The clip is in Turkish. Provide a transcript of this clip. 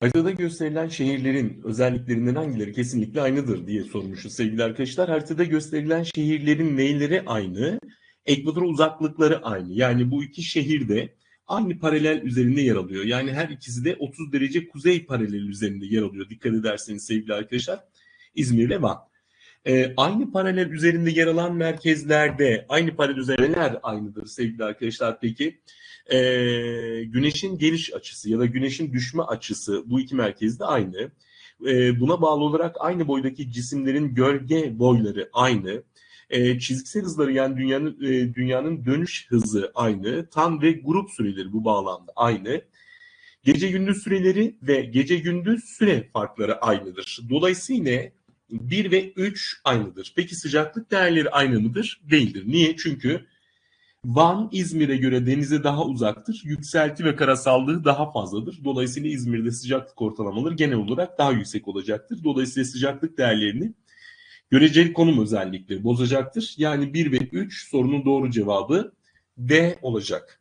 Haritada gösterilen şehirlerin özelliklerinden hangileri kesinlikle aynıdır diye sormuşuz sevgili arkadaşlar. Haritada gösterilen şehirlerin neyleri aynı? Ekvator uzaklıkları aynı. Yani bu iki şehir de aynı paralel üzerinde yer alıyor. Yani her ikisi de 30 derece kuzey paralel üzerinde yer alıyor. Dikkat ederseniz sevgili arkadaşlar. İzmir ve Van. Ee, aynı paralel üzerinde yer alan merkezlerde aynı paralel üzerinde aynıdır sevgili arkadaşlar peki? Ee, güneşin geliş açısı ya da güneşin düşme açısı bu iki merkezde aynı. Ee, buna bağlı olarak aynı boydaki cisimlerin gölge boyları aynı. Ee, çizgisel hızları yani dünyanın e, dünyanın dönüş hızı aynı. Tam ve grup süreleri bu bağlamda aynı. Gece gündüz süreleri ve gece gündüz süre farkları aynıdır. Dolayısıyla 1 ve 3 aynıdır. Peki sıcaklık değerleri aynı mıdır? Değildir. Niye? Çünkü Van İzmir'e göre denize daha uzaktır. Yükselti ve karasallığı daha fazladır. Dolayısıyla İzmir'de sıcaklık ortalamaları genel olarak daha yüksek olacaktır. Dolayısıyla sıcaklık değerlerini göreceli konum özellikleri bozacaktır. Yani 1 ve 3 sorunun doğru cevabı D olacak.